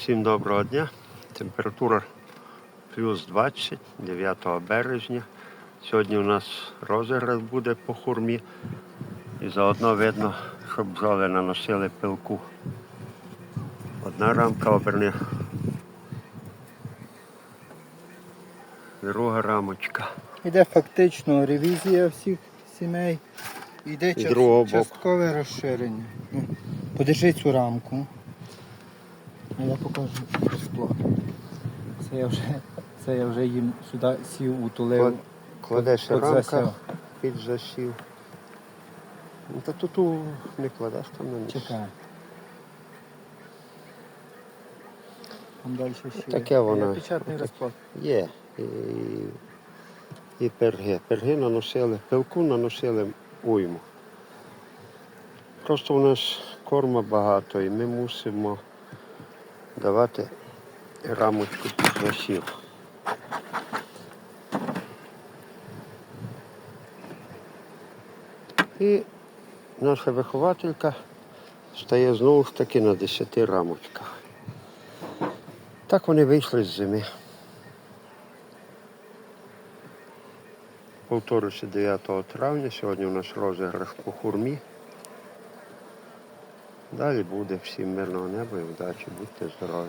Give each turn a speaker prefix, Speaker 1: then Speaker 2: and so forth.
Speaker 1: Всім доброго дня. Температура плюс 20, 9 березня. Сьогодні у нас розіграш буде по хурмі. І заодно видно, щоб бджоли наносили пилку. Одна рамка оберне. Друга рамочка.
Speaker 2: Іде фактично ревізія всіх сімей. Іде
Speaker 1: І
Speaker 2: час- часткове розширення. Ну, подержи цю рамку. А я покажу скло. Це я вже, це я вже їм сюди сів, утулив.
Speaker 1: Клад- Кладеш рамка під засів. Ну, та тут не кладеш там на місце.
Speaker 2: Чекай. Там далі ще
Speaker 1: Таке
Speaker 2: є.
Speaker 1: воно.
Speaker 2: Є Печатний розклад.
Speaker 1: Є. І, і перги. Перги наносили, пилку наносили уйму. Просто у нас корма багато і ми мусимо давати рамочку під засів. І наша вихователька стає знову ж таки на 10 рамочках. Так вони вийшли з зими. Повторюся 9 травня. Сьогодні у нас розіграш по хурмі. Далі буде всім мирного неба і вдачі. Будьте здорові.